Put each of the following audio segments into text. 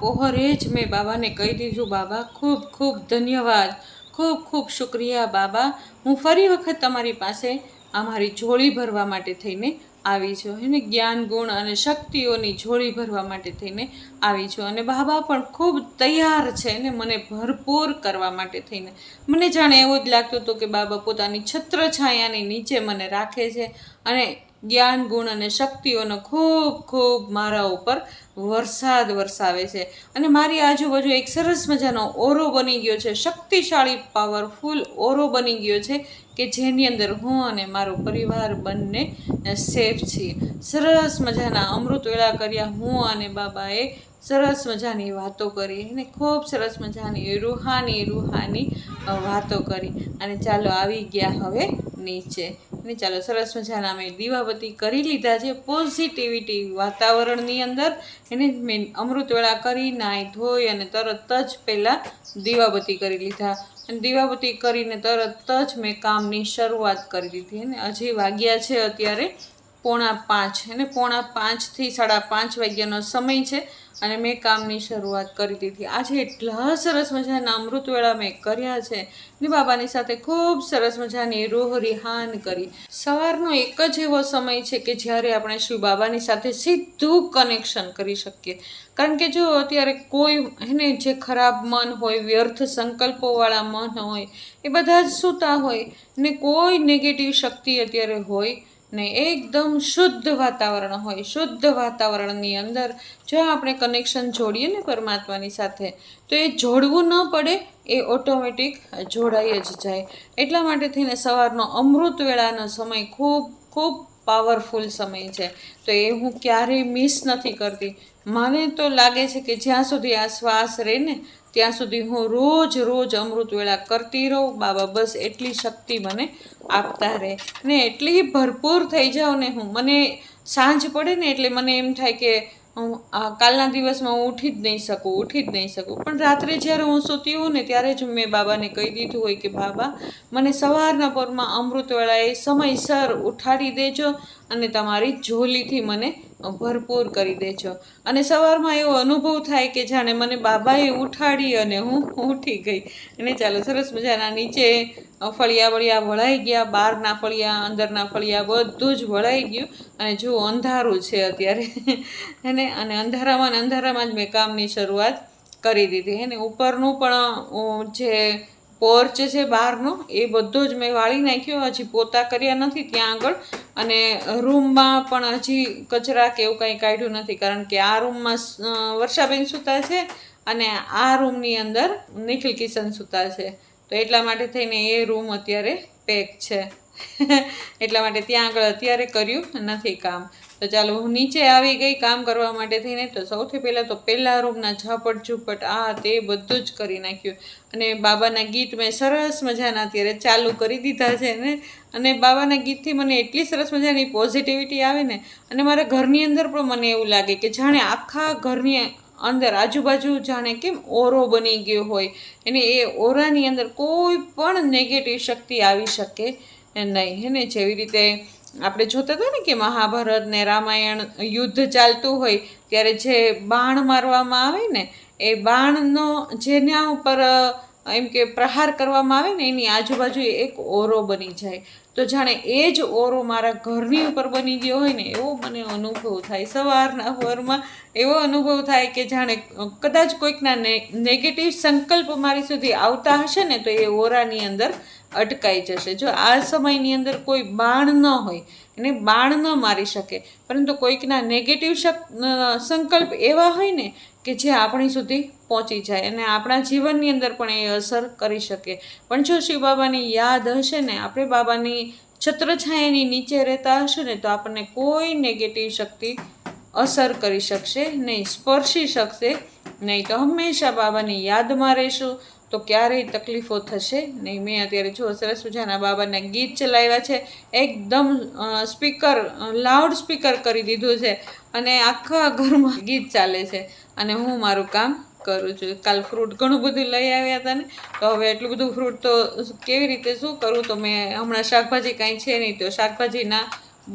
બપોરે જ મેં બાબાને કહી દીધું, બાબા, ખૂબ ખૂબ ધન્યવાદ. ખૂબ ખૂબ શુક્રિયા, બાબા. હું ફરી વખત તમારી પાસે અમારી જોળી ભરવા માટે થઈને આવી છું એને જ્ઞાન, ગુણ અને શક્તિઓની જોળી ભરવા માટે થઈને આવી છું અને બાબા પણ ખૂબ તૈયાર છે ને? મને ભરપૂર કરવા માટે થઈને. મને જાણે એવું જ લાગતું હતું કે બાબા પોતાની છત્રછાયાની નીચે મને રાખે છે અને જ્ઞાન, ગુણ અને શક્તિઓનો ખૂબ ખૂબ મારા ઉપર વરસાદ વરસાવે છે. અને મારી આજુબાજુ એક સરસ મજાનો ઓરો બની ગયો છે. શક્તિશાળી પાવરફુલ ઓરો બની ગયો છે કે જેની અંદર હું અને મારો પરિવાર બંને સેફ છીએ. સરસ મજાના અમૃત વેળા કર્યા હું અને બાબાએ સરસ મજાની વાતો કરી અને ખૂબ સરસ મજાની રૂહાની રૂહાની વાતો કરી. અને ચાલો આવી ગયા હવે નીચે. અને ચાલો સરસ મજાના અમે દીવાબત્તી કરી લીધા છે. પોઝિટિવિટી વાતાવરણની અંદર. એને મેં અમૃતવેળા કરી નાહી ધોઈ અને તરત જ પહેલાં દીવાબત્તી કરી લીધા. અને દીવાબત્તી કરીને તરત જ મેં કામની શરૂઆત કરી દીધી. અને હજી વાગ્યા છે અત્યારે પોણા પાંચ અને પોણા પાંચથી સાડા પાંચ વાગ્યાનો સમય છે અને મેં કામની શરૂઆત કરી દીધી. આજે એટલા સરસ મજાના અમૃતવેળા મેં કર્યા છે ને બાબાની સાથે ખૂબ સરસ મજાની રૂહ રિહાન કરી. સવારનો એક જ એવો સમય છે કે જ્યારે આપણે શિવ બાબાની સાથે સીધું કનેક્શન કરી શકીએ. કારણ કે જો અત્યારે કોઈ એને જે ખરાબ મન હોય, વ્યર્થ સંકલ્પોવાળા મન હોય, એ બધા જ સૂતા હોય ને કોઈ નેગેટિવ શક્તિ અત્યારે હોય ને એકદમ શુદ્ધ વાતાવરણ હોય, શુદ્ધ વાતાવરણની અંદર જો આપણે કનેક્શન જોડીએ ને પરમાત્માની સાથે, તો એ જોડવું ન પડે, એ ઓટોમેટિક જોડાઈ જ જાય. એટલા માટે થઈને સવારનો અમૃત વેળાનો સમય ખૂબ ખૂબ પાવરફુલ સમય છે. તો એ હું ક્યારેય મિસ નથી કરતી. મને તો લાગે છે કે જ્યાં સુધી આ શ્વાસ રહે ને ત્યાં સુધી હું રોજ રોજ અમૃત વેળા કરતી રહું. બાબા, બસ એટલી શક્તિ મને આપતા રહે. ને એટલી ભરપૂર થઈ જાઉં ને હું. મને સાંજ પડે ને એટલે મને એમ થાય કે હું કાલના દિવસમાં હું ઉઠી જ નહીં શકું, ઉઠી જ નહીં શકું. પણ રાત્રે જ્યારે હું સૂતી હોઉં ને ત્યારે જ મેં બાબાને કહી દીધું હોય કે, બાબા, મને સવારના પરમાં અમૃત વેળાએ સમયસર ઉઠાડી દેજો અને તમારી ઝોલીથી મને ભરપૂર કરી દેજો અને સવારમાં એવો અનુભવ થાય કે જાણે મને બાબાએ ઉઠાડી અને હું ઉઠી ગઈ. અને ચાલો, સરસ મજાના નીચે ફળિયા વળિયા વળાઈ ગયા, બહારના ફળિયા, અંદરના ફળિયા બધું જ વળાઈ ગયું. અને જો અંધારું છે અત્યારે. અને અને અંધારામાં અંધારામાં જ મેં કામની શરૂઆત કરી દીધી. હે ને, ઉપરનું પણ જે પોર્ચ છે બહારનો, એ બધો જ મેં વાળી નાખ્યો, હજી પોતા કર્યા નથી ત્યાં આગળ. અને રૂમમાં પણ હજી કચરા કે એવું કંઈ કાઢ્યું નથી, કારણ કે આ રૂમમાં વર્ષાબેન સૂતા છે અને આ રૂમની અંદર નિખિલ કિશન સૂતા છે. તો એટલા માટે થઈને એ રૂમ અત્યારે પેક છે. એટલા માટે ત્યાં આગળ અત્યારે કર્યું નથી કામ. તો ચાલો હું નીચે આવી ગઈ કામ કરવા માટે થઈને તો સૌથી પહેલાં તો પહેલાં રૂમના ઝાપટ ઝૂપટ, આ તે બધું જ કરી નાખ્યું. અને બાબાના ગીત મેં સરસ મજાના અત્યારે ચાલુ કરી દીધા છે ને. અને બાબાના ગીતથી મને એટલી સરસ મજાની પોઝિટિવિટી આવે ને. અને મારા ઘરની અંદર પણ મને એવું લાગે કે જાણે આખા ઘરની અંદર આજુબાજુ જાણે કેમ ઓરો બની ગયો હોય. અને એ ઓરાની અંદર કોઈ પણ નેગેટિવ શક્તિ આવી શકે નહીં, હે ને? જેવી રીતે આપણે જોતા હતા ને કે મહાભારત ને રામાયણ યુદ્ધ ચાલતું હોય, ત્યારે જે બાણ મારવામાં આવે ને, એ બાણનો જેના ઉપર એમ કે પ્રહાર કરવામાં આવે ને, એની આજુબાજુ એક ઓરો બની જાય. તો જાણે એ જ ઓરો મારા ઘરની ઉપર બની ગયો હોય ને, એવો મને અનુભવ થાય. સવારના પરમાં એવો અનુભવ થાય કે જાણે કદાચ કોઈકના નેગેટિવ સંકલ્પ મારી સુધી આવતા હશે ને, તો એ ઓરાની અંદર અટકાઈ જશે. જો આ સમયની અંદર કોઈ બાણ ન હોય એને બાણ ન મારી શકે, પરંતુ કોઈકના નેગેટિવ શક સંકલ્પ એવા હોય ને કે જે આપણી સુધી પહોંચી જાય અને આપણા જીવનની અંદર પણ એ અસર કરી શકે. પણ જો શિવ બાબાની યાદ હશે ને, આપણે બાબાની છત્રછાયાની નીચે રહેતા હશે ને, તો આપણને કોઈ નેગેટિવ શક્તિ અસર કરી શકશે નહીં, સ્પર્શી શકશે નહીં. તો હંમેશા બાબાની યાદમાં રહીશું તો ક્યારેય તકલીફો થશે નહીં. મેં અત્યારે જો સરસ મજાના બાબાના ગીત ચલાવ્યા છે. એકદમ સ્પીકર લાઉડ સ્પીકર કરી દીધું છે અને આખા ઘરમાં ગીત ચાલે છે. અને હું મારું કામ કરું છું. કાલ ફ્રૂટ ઘણું બધું લઈ આવ્યા હતા ને. તો હવે એટલું બધું ફ્રૂટ તો કેવી રીતે શું કરું? તો મેં હમણાં શાકભાજી કાંઈ છે નહીં. તો શાકભાજીના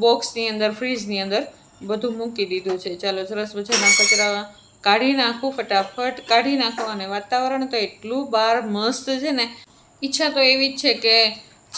બોક્સની અંદર, ફ્રીજની અંદર બધું મૂકી દીધું છે. ચાલો સરસ મજાના કચરા કાઢી નાખું ફટાફટ, કાઢી નાખું અને વાતાવરણ તો એટલું બહાર મસ્ત છે ને, ઈચ્છા તો એવી જ છે કે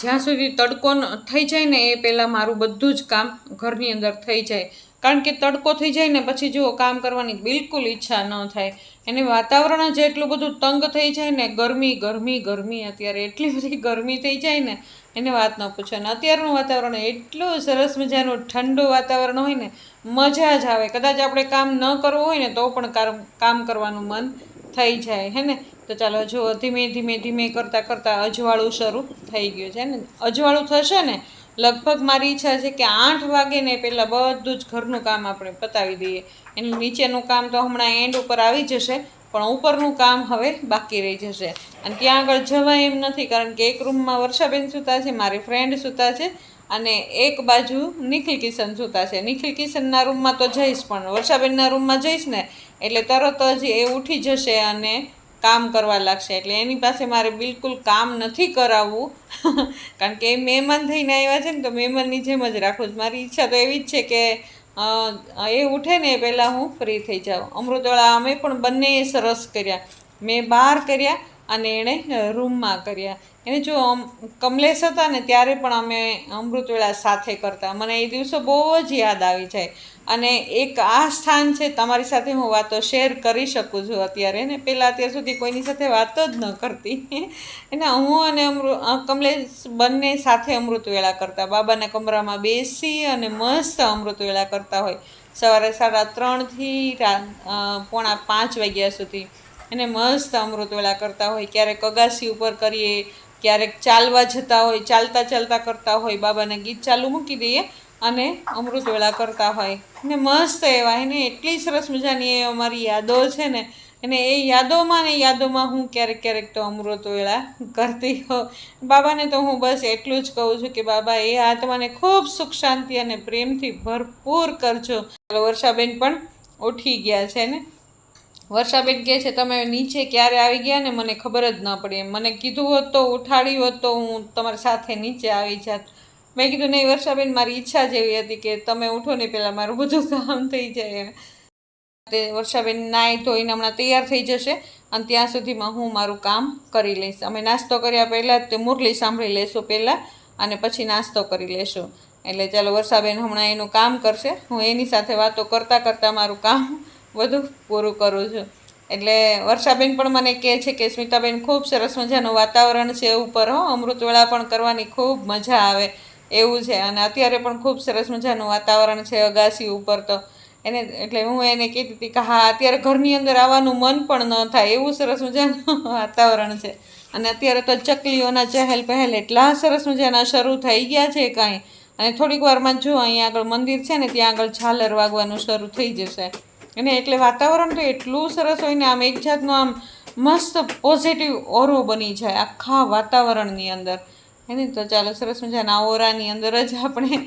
જ્યાં સુધી તડકો ન- થઈ જાય ને એ પહેલાં મારું બધું જ કામ ઘરની અંદર થઈ જાય. કારણ કે તડકો થઈ જાય ને પછી જુઓ કામ કરવાની બિલકુલ ઈચ્છા ન થાય. એને વાતાવરણ જ એટલું બધું તંગ થઈ જાય ને, ગરમી ગરમી ગરમી, અત્યારે એટલી બધી ગરમી થઈ જાય ને, એને વાત ન પૂછો. અને અત્યારનું વાતાવરણ એટલું સરસ મજાનું ઠંડુ વાતાવરણ હોય ને મજા જ આવે. કદાચ આપણે કામ ન કરવું હોય ને તો પણ કામ કરવાનું મન થઈ જાય, હે ને? તો ચાલો, જો ધીમે ધીમે ધીમે કરતાં કરતાં અજવાળું શરૂ થઈ ગયું છે ને? અજવાળું થશે ને, લગભગ મારી ઈચ્છા છે કે આઠ વાગે ને પહેલાં બધું જ ઘરનું કામ આપણે પતાવી દઈએ. એનું નીચેનું કામ તો હમણાં એન્ડ ઉપર આવી જશે, પણ ઉપરનું કામ હવે બાકી રહી જશે. અને ત્યાં આગળ જવાય એમ નથી, કારણ કે એક રૂમમાં વર્ષાબેન સૂતા છે, મારી ફ્રેન્ડ સૂતા છે અને એક બાજુ નિખિલ કિશન સૂતા છે. નિખિલ કિશનના રૂમમાં તો જઈશ પણ. વર્ષાબેનના રૂમમાં જઈશ ને, એટલે તરત જ એ ઉઠી જશે અને કામ કરવા લાગશે. એટલે એની પાસે મારે બિલકુલ કામ નથી કરાવવું. કારણ કે એ મહેમાન થઈને આવ્યા છે ને, તો મહેમાનની જેમ જ રાખું છું. મારી ઈચ્છા તો એવી જ છે કે એ ઉઠે ને એ પહેલાં હું ફ્રી થઈ જાઉં. અમૃતવાળા અમે પણ બંનેએ સરસ કર્યા. મેં બહાર કર્યા અને એણે રૂમમાં કર્યા. એને જો કમલેશ હતા ને, ત્યારે પણ અમે અમૃતવેળા સાથે કરતા. મને એ દિવસો બહુ જ યાદ આવી જાય. અને એક આ સ્થાન છે, તમારી સાથે હું વાતો શેર કરી શકું છું અત્યારે. ને પહેલાં અત્યાર સુધી કોઈની સાથે વાતો જ ન કરતી. એને હું અને અમૃ કમલેશ બંને સાથે અમૃતવેળા કરતા. બાબાના કમરામાં બેસી અને મસ્ત અમૃતવેળા કરતા હોય. સવારે સાડા ત્રણથી પોણા પાંચ વાગ્યા સુધી. એને મસ્ત અમૃતવેળા કરતા હોય, ક્યારેક અગાસી ઉપર કરીએ, ક્યારેક ચાલવા જતા હોય, ચાલતા ચાલતા કરતા હોય, બાબાને ગીત ચાલુ મૂકી દઈએ અને અમૃતવેળા કરતા હોય. ને મસ્ત એવા, એને એટલી સરસ મજાની એ અમારી યાદો છે ને અને એ યાદોમાં ને યાદોમાં હું ક્યારેક ક્યારેક તો અમૃતવેળા કરતી હોઉં. બાબાને તો હું બસ એટલું જ કહું છું કે, બાબા, એ આત્માને ખૂબ સુખ, શાંતિ અને પ્રેમથી ભરપૂર કરજો. વર્ષાબેન પણ ઉઠી ગયા છે ને વર્ષાબેન કહે છે, તમે નીચે ક્યારે આવી ગયા ને મને ખબર જ ન પડી. મને કીધું હોત તો ઉઠાડ્યું હોત તો હું તમારી સાથે નીચે આવી જાત. મેં કીધું, નહીં, વર્ષાબેન, મારી ઈચ્છા એવી હતી કે તમે ઉઠો ને પહેલાં મારું બધું કામ થઈ જાય. તે વર્ષાબેન નાહી ધોઈને હમણાં તૈયાર થઈ જશે અને ત્યાં સુધીમાં હું મારું કામ કરી લઈશ. અમે નાસ્તો કર્યા પહેલાં જ તે મુરલી સાંભળી લેશું પહેલાં અને પછી નાસ્તો કરી લેશું. એટલે ચાલો, વર્ષાબેન હમણાં એનું કામ કરશે. હું એની સાથે વાતો કરતાં કરતાં મારું કામ બધું પૂરું કરું છું. એટલે વર્ષાબેન પણ મને કહે છે કે સ્મિતાબેન, ખૂબ સરસ મજાનું વાતાવરણ છે ઉપર, હો. અમૃતવેળા પણ કરવાની ખૂબ મજા આવે એવું છે. અને અત્યારે પણ ખૂબ સરસ મજાનું વાતાવરણ છે અગાસી ઉપર તો. એને, એટલે હું એને કહેતી હતી કે હા, અત્યારે ઘરની અંદર આવવાનું મન પણ ન થાય એવું સરસ મજાનું વાતાવરણ છે. અને અત્યારે તો ચકલીઓના ચહેલ પહેલ એટલા સરસ મજાના શરૂ થઈ ગયા છે કાંઈ. અને થોડીક વારમાં જો અહીંયા આગળ મંદિર છે ને, ત્યાં આગળ ઝાલર વાગવાનું શરૂ થઈ જશે. અને એટલે વાતાવરણ તો એટલું સરસ હોય ને આમ એક જાતનું આમ મસ્ત પોઝિટિવ ઓરો બની જાય આખા વાતાવરણની અંદર. એને તો ચાલો સરસ મજાના ઓરાની અંદર જ આપણે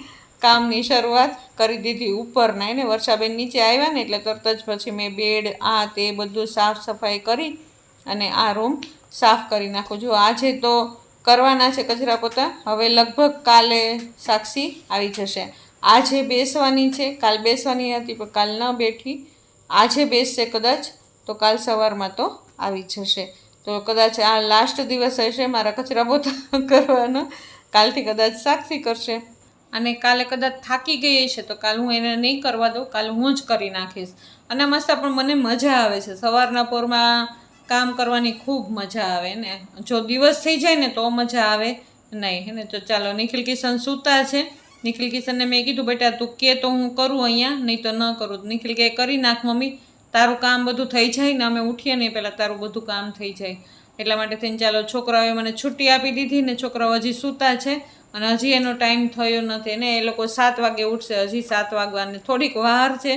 કામની શરૂઆત કરી દીધી ઉપરના. એને વર્ષાબેન નીચે આવ્યા ને એટલે તરત જ પછી મેં બેડ, આ તે બધું સાફ સફાઈ કરી અને આ રૂમ સાફ કરી નાખું. જો આજે તો કરવાના છે કચરા પોતા, હવે લગભગ કાલે સાક્ષી આવી જશે. આજે બેસવાની છે, કાલ બેસવાની હતી પણ કાલ ન બેઠી. આજે બેસશે કદાચ, તો કાલ સવારમાં તો આવી જશે. તો કદાચ આ લાસ્ટ દિવસ હશે મારા કચરા પોતા કરવાનો. કાલથી કદાચ સાક્ષી કરશે. અને કાલે કદાચ થાકી ગઈ છે તો કાલ હું એને નહીં કરવા દઉં, કાલ હું જ કરી નાખીશ. અને મસ્ત પણ મને મજા આવે છે. સવારના પોરમાં કામ કરવાની ખૂબ મજા આવે ને. જો દિવસ થઈ જાય ને તો મજા આવે નહીં. ને? તો ચાલો, નિખિલ કિશન સૂતા છે. નિખિલ કિશનને મેં કીધું, બેટા, તું કે તો હું કરું અહીંયા, નહીં તો ન કરું. નિખિલ કે, કરી નાખ મમ્મી, તારું કામ બધું થઈ જાય ને અમે ઉઠીએ ને પહેલાં તારું બધું કામ થઈ જાય. એટલા માટે થઈને ચાલો, છોકરાઓએ મને છુટ્ટી આપી દીધી ને છોકરાઓ હજી સૂતા છે અને હજી એનો ટાઈમ થયો નથી. ને એ લોકો સાત વાગે ઉઠશે, હજી સાત વાગવાને થોડીક વાર છે,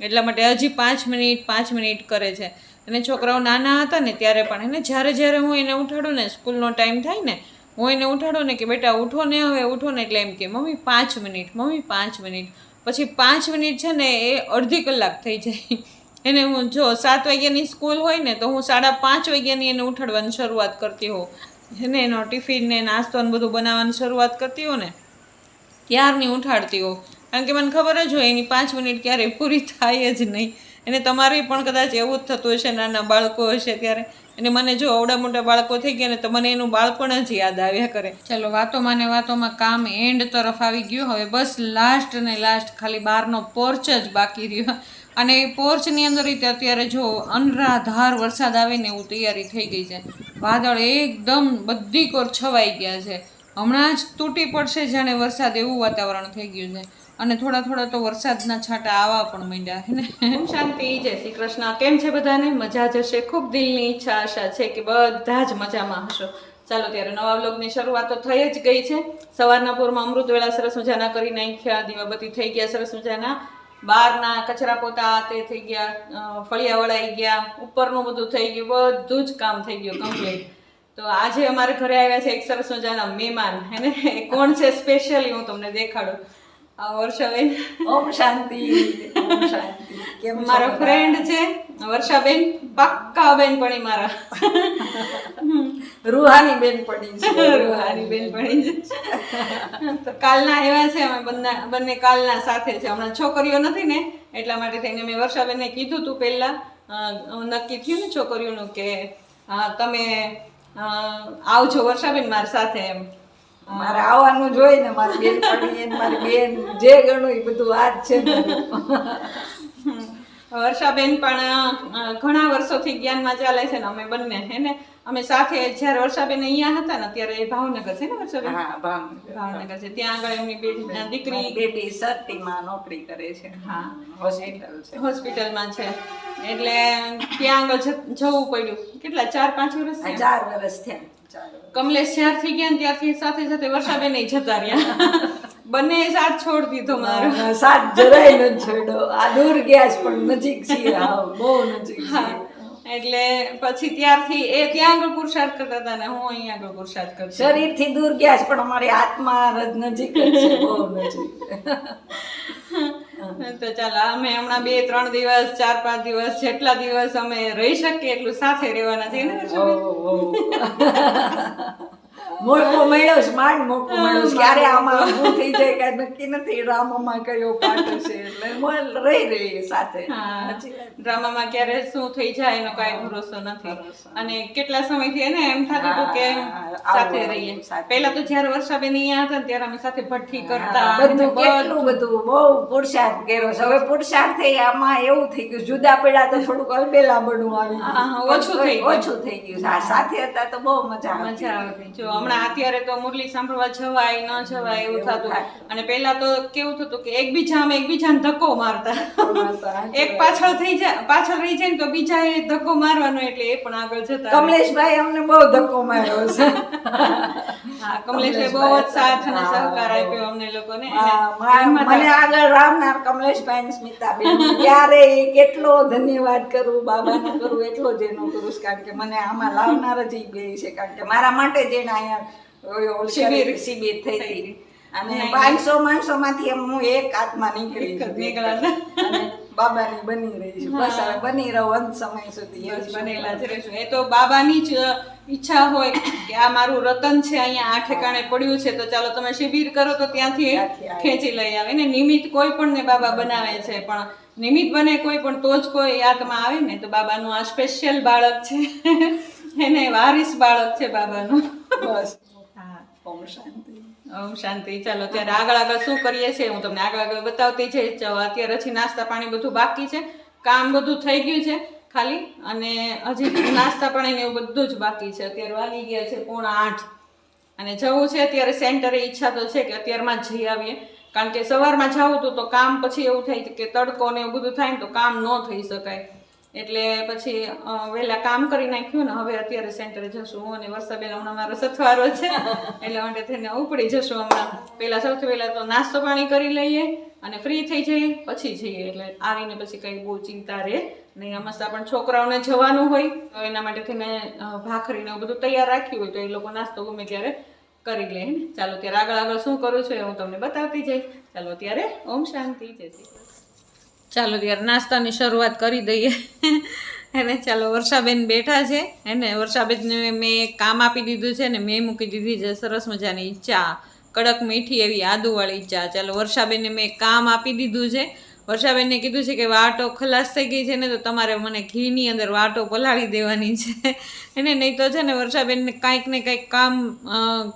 એટલા માટે હજી પાંચ મિનિટ પાંચ મિનિટ કરે છે. અને છોકરાઓ નાના હતા ને ત્યારે પણ, એને જ્યારે જ્યારે હું એને ઉઠાડું ને, સ્કૂલનો ટાઈમ થાય ને હું એને ઉઠાડું ને કે બેટા ઉઠો ને હવે, ઉઠો ને એટલે એમ કે, મમ્મી, પાંચ મિનિટ, મમ્મી, પાંચ મિનિટ. પછી પાંચ મિનિટ છે ને એ અડધી કલાક થઈ જાય. એને હું જો સાત વાગ્યાની સ્કૂલ હોય ને તો હું સાડા પાંચ વાગ્યાની એને ઉઠાડવાની શરૂઆત કરતી હોઉં. એને એનો ટિફિન ને નાસ્તો ને બધું બનાવવાની શરૂઆત કરતી હોઉં ને, ત્યારની ઉઠાડતી હોઉં. કારણ કે મને ખબર જ હોય એની પાંચ મિનિટ ક્યારેય પૂરી થાય જ નહીં. એને તમારી પણ કદાચ એવું જ થતું હશે, નાના બાળકો હશે ત્યારે. અને મને જો અવડા મોટા બાળકો થઈ ગયા ને, તો મને એનું બાળપણ જ યાદ આવ્યા કરે. ચલો, વાતોમાં ને વાતોમાં કામ એન્ડ તરફ આવી ગયું. હવે બસ લાસ્ટ ને લાસ્ટ ખાલી બહારનો પોર્ચ જ બાકી રહ્યો. અને એ પોર્ચની અંદર રીતે અત્યારે જો અનરાધાર વરસાદ આવે ને એવું તૈયારી થઈ ગઈ છે. વાદળ એકદમ બધી કોર છવાઈ ગયા છે. હમણાં જ તૂટી પડશે જાણે વરસાદ એવું વાતાવરણ થઈ ગયું છે. અને થોડા થોડા તો વરસાદના છાંટા આવવા પણ માંડ્યા છે ને. શાંતિ, જય શ્રી કૃષ્ણ. કેમ છે બધાને? મજા જ હશે? ખૂબ દિલની ઈચ્છા, આશા છે કે બધા જ મજામાં હશો. ચાલો, ત્યારે નવા વ્લોગની શરૂઆત તો થઈ જ ગઈ છે. સવારના પૂરમાં અમૃત વેળા સરસ મજાના કરી નાખ્યા દીવાબત્તી થઈ ગયા, સરસ મજાના. બહારના કચરા પોતા, તે થઈ ગયા ફળિયા વળાઈ ગયા, ઉપરનું બધું થઈ ગયું, બધું જ કામ થઈ ગયું કમ્પ્લીટ તો આજે અમારે ઘરે આવ્યા છે એક સરસ મજાના મહેમાન, હે ને? કોણ છે સ્પેશિયલી હું તમને દેખાડું. વર્ષાબેન ઓમ શાંતિ ઓમ શાંતિ. કેમ મારો ફ્રેન્ડ છે વર્ષાબેન પાક્કા બેન પડી મારા. રૂહાની બેન પડી છે. રૂહાની બેન પણ તો કાલના એવા છે અમે બંને બંને કાલના સાથે છે. હમણાં છોકરીઓ નથી ને એટલા માટે થઈને મેં વર્ષાબેનને કીધું તું પહેલા. નક્કી થયું ને છોકરીઓનું કે તમે આવજો વર્ષાબેન મારી સાથે એમ. મારે આવવાનું જોઈ ને મારી બેન પડી મારી બેન જે ગણું એ બધું આ જ છે વર્ષાબેન પણ ઘણા વર્ષોથી જ્ઞાનમાં ચાલે છે ને અમે બંને હે ને? અમે સાથે જ્યારે વર્ષાબેન અહીંયા હતા ને ત્યારે એ ભાવનગર છે ને વર્ષાબેન? હા ભાવનગર. છે. ત્યાં આગળ એમની બે દીકરી બેબી સરટીમાં નોકરી કરે છે. હા. હોસ્પિટલ છે. હોસ્પિટલમાં છે. એટલે ત્યાં આગળ જવું પડ્યું. કેટલા ચાર પાંચ વર્ષ ચાર વર્ષ થયા. કમલેશ જ્યારથી ગયા ત્યાંથી ત્યારથી સાથે સાથે વર્ષાબેન જતા રહ્યા. બંને સાથ છોડ દીધો મારો. સાથ જરાય ન છોડો. આ દૂર ગયા છે પણ નજીક છીએ. બહુ નજીક હા એટલે પછી ત્યારથી એ ત્યાં આગળ પુરુષાર્થ કરતા હતા ને હું અહીંયા આગળ પુરુષાર્થ કરું શરીરથી દૂર ગયા છે પણ અમારી આત્મા રજ નજીક જ છે. બહુ નજીક. તો ચાલ અમે હમણાં બે ત્રણ દિવસ ચાર પાંચ દિવસ જેટલા દિવસ અમે રહી શકીએ એટલું સાથે રહેવાના છે ને મોકો મળ્યો છે માંડ મોકો મળ્યો છે ક્યારે આમાં શું થઈ જાય કે નક્કી નથી ડ્રામામાં કયો પાર્ટ છે એટલે રહી રહી સાથે. હા. ડ્રામામાં ક્યારે શું થઈ જાય એનો કાંઈ ભરોસો નથી. અને કેટલા સમયથી એને એમ થતું હતું કે સાથે રહીએ. પહેલા તો જ્યારે વર્ષાબેન અહીંયા હતા ત્યારે અમે સાથે ભઠ્ઠી કરતા બધું કેટલું બધું બહુ પુરુષાર્થ કર્યો છે. હવે પુરુષાર્થ થઈ આમાં એવું થઈ ગયું જુદા પડ્યા તો થોડુંક અલબેલા બનવું આવી હા. હા, ઓછું થઈ ઓછું થઈ ગયું. સાથે હતા તો બહુ મજા મજા આવતી. જો હમણાં અત્યારે તો મુરલી સાંભળવા જવાય ન જવાય એવું થતું. અને પહેલા તો કેવું થતું કે એકબીજા અમે એકબીજાને ધક્કો મારતા. એક પાછળ થઈ જાય પાછળ રહી જાય ને તો બીજા એ ધક્કો મારવાનો એટલે એ પણ આગળ જતા. કમલેશભાઈ અમને બહુ ધક્કો માર્યો છે. કમલેશે બહુ જ સાથ અને સહકાર આપ્યો અમને લોકોને. હા, મા- મને આગળ રામનાર કમલેશભાઈ સ્મિતાબેન ત્યારે કેટલો ધન્યવાદ કરું બાબાને કરું એટલો જ એનો કરું કારણ કે મને આમાં લાવનાર જ બે છે કારણ કે મારા માટે જ એને અહીંયા શિબિર. શિબિર થઈ હતી. અને પાંચસો માણસો માંથી એમ હું એક આત્મા નીકળી. નીકળ્યા. બાબાની બની રહી છું. બસ હવે બની રહો અંત સમય સુધી બનેલા જ રહેશું. એ તો બાબાની જ ઈચ્છા હોય કે આ મારું રતન છે અહીંયા આ ઠેકાણે પડ્યું છે તો ચાલો તમે શિબિર કરો તો ત્યાંથી. ખેંચી લઈ આવે ને નિમિત્ત કોઈ પણ ને બાબા બનાવે છે પણ નિમિત્ત બને કોઈ પણ તો જ કોઈ યાદમાં આવે ને તો બાબાનું આ સ્પેશિયલ બાળક છે. એને વારિસ બાળક છે બાબાનું. બસ. હા. ઓમ શાંતિ. ઓમ શાંતિ. ચાલો ત્યારે આગળ આગળ શું કરીએ છીએ હું તમને આગળ આગળ બતાવતી છે અત્યારે હજી નાસ્તા પાણી બધું બાકી છે. કામ બધું થઈ ગયું છે. ખાલી અને હજી નાસ્તા પાણી ને એવું બધું જ બાકી છે. અત્યારે વાગી ગયા છે પોણા આઠ. અને જવું છે અત્યારે સેન્ટરે ઈચ્છા તો છે કે અત્યારમાં જ જઈ આવીએ. કારણ કે સવારમાં જાવું હતું તો કામ પછી એવું થાય કે તડકો ને એવું બધું થાય ને તો કામ ન થઈ શકાય. એટલે પછી વહેલા કામ કરી નાખ્યું ને હવે અત્યારે સેન્ટરે જશું હું અને વર્ષાબેન હમણાં મારો સથવારો છે. એટલે માટે થઈને ઉપડી જશું હમણાં. પહેલાં સૌથી પહેલા તો નાસ્તો પાણી કરી લઈએ. અને ફ્રી થઈ જઈએ, પછી જઈએ. એટલે આવીને પછી કંઈ બહુ ચિંતા રહે નહીં. મસ્ત પણ છોકરાઓને જવાનું હોય, તો એના માટે થઈને ભાખરીને એવું બધું તૈયાર રાખ્યું હોય, તો એ લોકો નાસ્તો ગમે ત્યારે કરી લે. ચાલો, ત્યારે આગળ આગળ શું કરું છું એ હું તમને બતાવતી જઈશ. ચાલો, ત્યારે ઓમ શાંતિ. જય શ્રી ચાલો, ત્યારે નાસ્તાની શરૂઆત કરી દઈએ. એને ચાલો, વર્ષાબેન બેઠા છે. એને, વર્ષાબેનને મેં કામ આપી દીધું છે ને મેં મૂકી દીધી છે. સરસ મજાની ચા. કડક મીઠી એવી આદુવાળી ચા. ચાલો, વર્ષાબેનને મેં કામ આપી દીધું છે. વર્ષાબેનને કીધું છે કે વાટો ખલાસ થઈ ગઈ છે ને તો તમારે મને ઘીની અંદર વાટો પલાળી દેવાની છે. એને નહીં તો છે ને વર્ષાબેનને કાંઈક ને કાંઈક કામ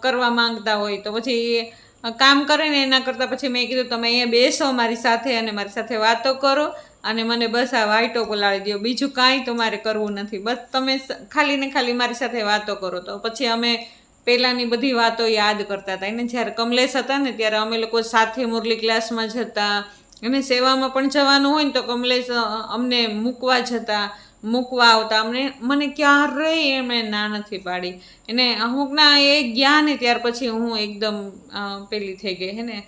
કરવા માંગતા હોય. તો પછી કામ કરે ને એના કરતાં પછી મેં કીધું, તમે અહીંયા બેસો મારી સાથે અને મારી સાથે વાતો કરો અને મને બસ આ વાઇટો પલાળી દો બીજું કાંઈ તમારે કરવું નથી. બસ તમે ખાલી ને ખાલી મારી સાથે વાતો કરો. તો પછી અમે પહેલાંની બધી વાતો યાદ કરતા હતા. એને જ્યારે કમલેશ હતા ને, ત્યારે અમે લોકો સાથે મુરલી ક્લાસમાં જતા અને સેવામાં પણ જવાનું હોય ને, તો કમલેશ અમને મૂકવા જતા મૂકવા આવતા. અમને, મને ક્યારેય એમણે ના નથી પાડી. એને અમુકના એ ગયા ને, ત્યાર પછી હું એકદમ પેલી થઈ ગઈ. હે ને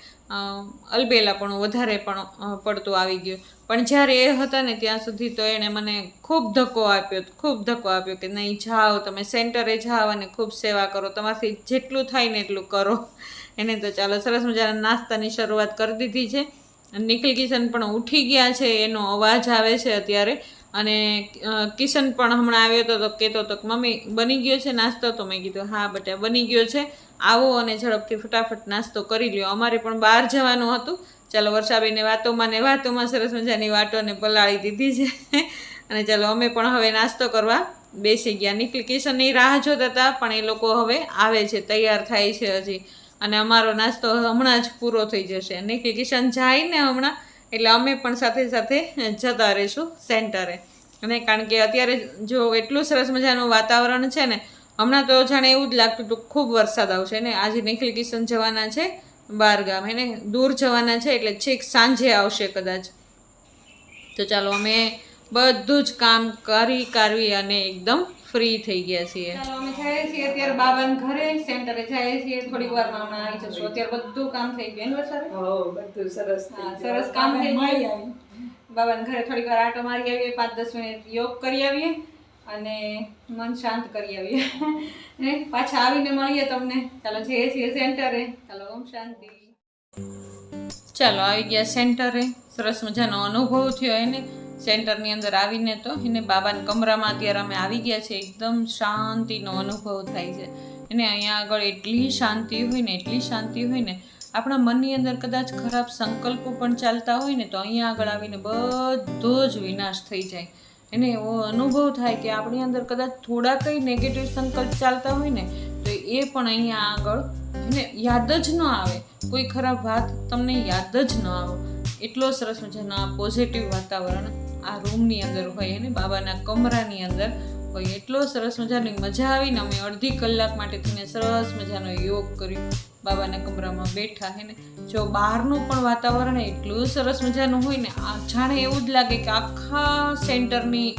અલબેલા પણ વધારે પણ પડતું આવી ગયું. પણ જ્યારે એ હતા ને ત્યાં સુધી તો એણે મને ખૂબ ધક્કો આપ્યો, ખૂબ ધક્કો આપ્યો કે નહીં જાઓ, તમે સેન્ટરે જાઓ અને ખૂબ સેવા કરો, તમારાથી જેટલું થાય ને એટલું કરો. એને તો ચાલો સરસ મજાના નાસ્તાની શરૂઆત કરી દીધી છે. નિખિલ કિશન પણ ઉઠી ગયા છે, એનો અવાજ આવે છે અત્યારે. અને કિશન પણ હમણાં આવ્યો હતો તો કહેતો હતો કે, મમ્મી, બની ગયો છે નાસ્તો? તો મેં કીધું, હા બટા, બની ગયો છે. આવો અને ઝડપથી ફટાફટ નાસ્તો કરી લ્યો. અમારે પણ બહાર જવાનું હતું. ચાલો વર્ષાબેને વાતોમાં ને વાતોમાં સરસ મજાની વાતોને પલાળી દીધી છે. અને ચાલો અમે પણ હવે નાસ્તો કરવા બેસી ગયા. નિખિલ કિશનની રાહ જોતા હતા, પણ એ લોકો હવે આવે છે, તૈયાર થાય છે હજી. અને અમારો નાસ્તો હમણાં જ પૂરો થઈ જશે. નિખિલ કિશન જાય ને હમણાં, એટલે અમે પણ સાથે સાથે જતા રહીશું સેન્ટરે. અને કારણ કે અત્યારે જો એટલું સરસ મજાનું વાતાવરણ છે ને, હમણાં તો જાણે એવું જ લાગતું હતું, ખૂબ વરસાદ આવશે ને? આજે નિખિલ કિશન જવાના છે. બહાર ગામ એને દૂર જવાના છે એટલે છેક સાંજે આવશે કદાચ. તો ચાલો અમે બધું જ કામ કરી કરવી અને એકદમ ફ્રી થઈ ગયા છીએ. ચાલો અમે જઈએ છીએ અત્યારે બાબાને ઘરે સેન્ટરે જઈએ છીએ. થોડી વારમાં હમણાં આવી જશું. અત્યારે બધું કામ થઈ ગયું હો બધું સરસ. સરસ કામ થઈ ગયું. આવી. બાબાને ઘરે થોડીક વાર આટો મારી આવીએ પાંચ દસ મિનિટ યોગ કરી આવીએ. અને મન શાંત કરી આવીએ. પાછા આવીને મળીએ તમને. ચાલો જે છીએ સેન્ટરે. ચાલો, ઓમ શાંતિ. ચાલો, આવી ગયા સેન્ટરે. સરસ મજાનો અનુભવ થયો એને. સેન્ટરની અંદર આવીને તો એને બાબાના કમરામાં અત્યારે અમે આવી ગયા છે એકદમ શાંતિનો અનુભવ થાય છે. એને અહીંયા આગળ એટલી શાંતિ હોય ને, એટલી શાંતિ હોય ને, આપણા મનની અંદર કદાચ ખરાબ સંકલ્પો પણ ચાલતા હોય ને, તો અહીંયા આગળ આવીને બધો જ વિનાશ થઈ જાય. એને એવો અનુભવ થાય કે આપણી અંદર કદાચ થોડા કંઈ નેગેટિવ સંકલ્પ ચાલતા હોય ને, તો એ પણ અહીંયા આગળ એને યાદ જ ન આવે. કોઈ ખરાબ વાત તમને યાદ જ ન આવે. એટલો સરસ મજાનો આ પોઝિટિવ વાતાવરણ આ રૂમની અંદર હોય અને બાબાના કમરાની અંદર હોય. એટલો સરસ મજાની મજા આવીને અમે અડધી કલાક માટે થઈને સરસ મજાનો યોગ કર્યો. બાબાના કમરામાં બેઠા હે ને, જો બહારનું પણ વાતાવરણ એટલું સરસ મજાનું હોય ને જાણે એવું જ લાગે કે આખા સેન્ટરની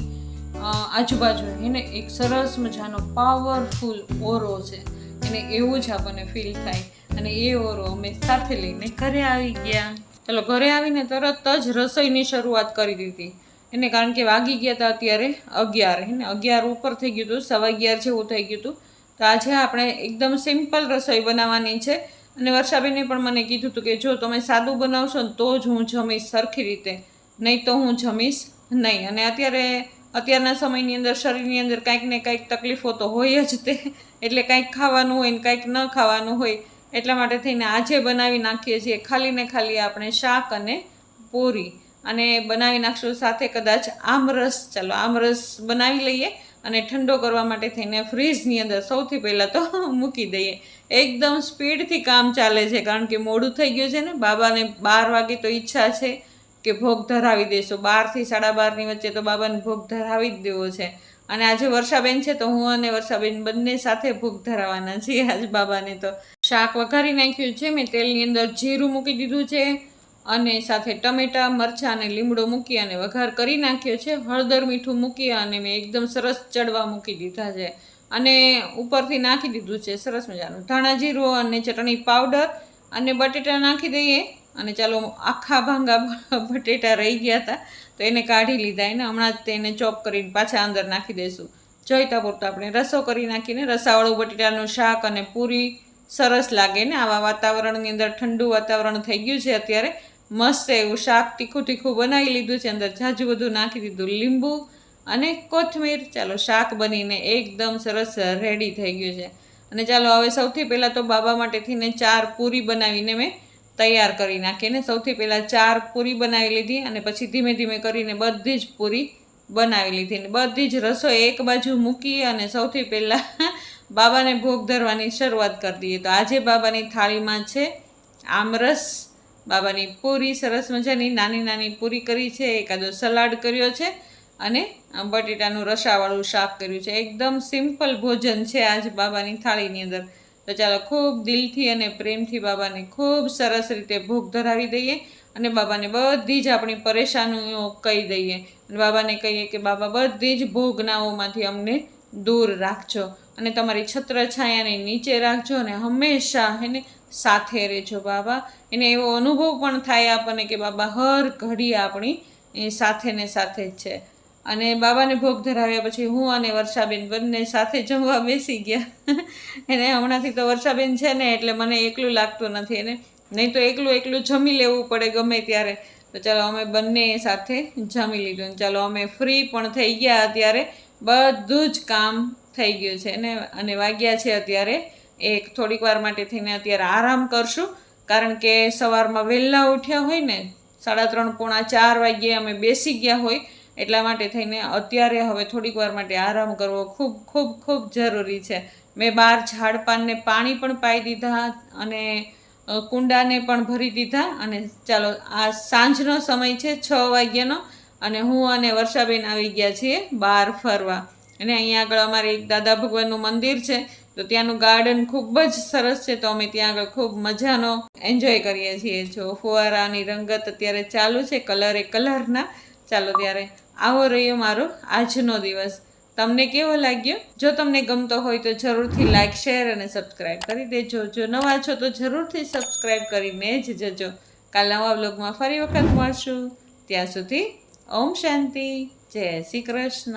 આજુબાજુ આજુબાજુ ને, એક સરસ મજાનો પાવરફુલ ઓરો છે. અને એવું જ આપણને ફીલ થાય. અને એ ઓરો અમે સાથે લઈને ઘરે આવી ગયા. ચલો, ઘરે આવીને તરત જ રસોઈની શરૂઆત કરી દીધી. એને કારણ કે વાગી ગયા હતા અત્યારે અગિયાર, હે ને, અગિયાર ઉપર થઈ ગયું હતું, સવા અગિયાર જેવું થઈ ગયું હતું. તો આજે આપણે એકદમ સિમ્પલ રસોઈ બનાવવાની છે. અને વર્ષાબેને પણ મને કીધું હતું કે જો તમે સાદું બનાવશો ને તો જ હું જમીશ સરખી રીતે. નહીં તો હું જમીશ નહીં. અને અત્યારે અત્યારના સમયની અંદર શરીરની અંદર કાંઈક ને કાંઈક તકલીફો તો હોય જ તે. એટલે કાંઈક ખાવાનું હોય ને કાંઈક ન ખાવાનું હોય. એટલા માટે થઈને આજે બનાવી નાખીએ છીએ ખાલી ને ખાલી આપણે શાક અને પૂરી. અને બનાવી નાખશું સાથે કદાચ આમરસ. ચાલો, આમરસ બનાવી લઈએ. અને ઠંડો કરવા માટે થઈને ફ્રીજની અંદર સૌથી પહેલાં તો મૂકી દઈએ. એકદમ સ્પીડથી કામ ચાલે છે, કારણ કે મોડું થઈ ગયું છે ને, બાબાને બાર વાગે તો ઈચ્છા છે કે ભોગ ધરાવી દેશો. બારથી સાડા બારની વચ્ચે તો બાબાને ભોગ ધરાવી જ દેવો છે. અને આજે વર્ષાબેન છે તો હું અને વર્ષાબેન બંને સાથે ભોગ ધરાવાના છીએ. આજ બાબાને તો શાક વઘારી નાખ્યું છે. મેં તેલની અંદર જીરું મૂકી દીધું છે. અને સાથે ટમેટાં, મરચાં અને લીમડો મૂકી અને વઘાર કરી નાખ્યો છે. હળદર મીઠું મૂકી અને મેં એકદમ સરસ ચડવા મૂકી દીધા છે. અને ઉપરથી નાખી દીધું છે સરસ મજાનું. ધાણા જીરું અને ચટણી પાવડર અને બટેટા નાખી દઈએ. અને ચાલો આખા ભાંગા બટેટા રહી ગયા હતા. તો એને કાઢી લીધા એને. હમણાં જ તેને ચોપ કરીને પાછા અંદર નાખી દઈશું. જોઈતા પૂરતો આપણે રસો કરી નાખીને રસાવાળું બટેટાનું શાક અને પૂરી સરસ લાગે ને આવા વાતાવરણની અંદર ઠંડુ વાતાવરણ થઈ ગયું છે અત્યારે. મસ્ત એવું શાક તીખું તીખું બનાવી લીધું છે, અંદર જાજુ બધું નાખી દીધું, લીંબુ અને કોથમીર. ચાલો, શાક બનીને એકદમ સરસ રેડી થઈ ગયું છે. અને ચાલો, હવે સૌથી પહેલાં તો બાબા માટે થઈને ચાર પૂરી બનાવીને મેં તૈયાર કરી નાખી ને સૌથી પહેલાં ચાર પૂરી બનાવી લીધી અને પછી ધીમે ધીમે કરીને બધી જ પૂરી બનાવી લીધી ને બધી જ રસોઈ એક બાજુ મૂકી અને સૌથી પહેલાં બાબાને ભોગ ધરવાની શરૂઆત કરી દઈએ તો આજે બાબાની થાળીમાં છે આમરસ બાબાની પૂરી સરસ મજાની નાની નાની પૂરી કરી છે, એકાદો સલાડ કર્યો છે અને બટેટાનું રસાવાળું શાક કર્યું છે. એકદમ સિમ્પલ ભોજન છે આજ બાબાની થાળીની અંદર. તો ચાલો ખૂબ દિલથી અને પ્રેમથી બાબાને ખૂબ સરસ રીતે ભોગ ધરાવી દઈએ અને બાબાને બધી જ આપણી પરેશાનીઓ કહી દઈએ. અને બાબાને કહીએ કે, બાબા, બધી જ ભોગનાઓમાંથી અમને દૂર રાખજો અને તમારી છત્ર છાયાને નીચે રાખજો અને હંમેશા એને સાથે રહેજો બાબા. એને એવો અનુભવ પણ થાય આપણને કે બાબા, હર ઘડી આપણી એ સાથે ને સાથે જ છે. અને બાબાને ભોગ ધરાવ્યા પછી હું અને વર્ષાબેન બંને સાથે જમવા બેસી ગયા. એને હમણાંથી તો વર્ષાબેન છે ને, એટલે મને એકલું લાગતું નથી. એને નહીં તો એકલું એકલું જમી લેવું પડે ગમે ત્યારે. તો ચાલો અમે બંને સાથે જમી લીધું. ચાલો અમે ફ્રી પણ થઈ ગયા અત્યારે. બધું જ કામ થઈ ગયું છે. ને અને વાગ્યા છે અત્યારે એક થોડીક વાર માટે થઈને અત્યારે આરામ કરશું. કારણ કે સવારમાં વહેલા ઉઠ્યા હોય ને, સાડા ત્રણ પોણા ચાર વાગ્યે અમે બેસી ગયા હોય, એટલા માટે થઈને અત્યારે હવે થોડીક વાર માટે આરામ કરવો ખૂબ ખૂબ ખૂબ જરૂરી છે. મેં બહાર ઝાડપાનને પાણી પણ પાઈ દીધા અને કુંડાને પણ ભરી દીધા અને ચાલો, આ સાંજનો સમય છે છ વાગ્યાનો અને હું અને વર્ષાબેન આવી ગયા છીએ બહાર ફરવા. અને અહીંયા આગળ અમારે એક દાદા ભગવાનનું મંદિર છે. તો ત્યાંનું ગાર્ડન ખૂબ જ સરસ છે, તો અમે ત્યાં આગળ ખૂબ મજાનો એન્જોય કરીએ છીએ. જો ફુવારાની રંગત અત્યારે ચાલુ છે કલર એ કલરના ચાલો ત્યારે આવો રહ્યો મારો આજનો દિવસ. તમને કેવો લાગ્યો? જો તમને ગમતો હોય તો જરૂરથી લાઇક શેર અને સબસ્ક્રાઈબ કરી દેજો. જો નવા છો તો જરૂરથી સબસ્ક્રાઈબ કરીને જ જજો. કાલ નવા બ્લોગમાં ફરી વખત મળશું. ત્યાં સુધી ઓમ શાંતિ. જય શ્રી કૃષ્ણ.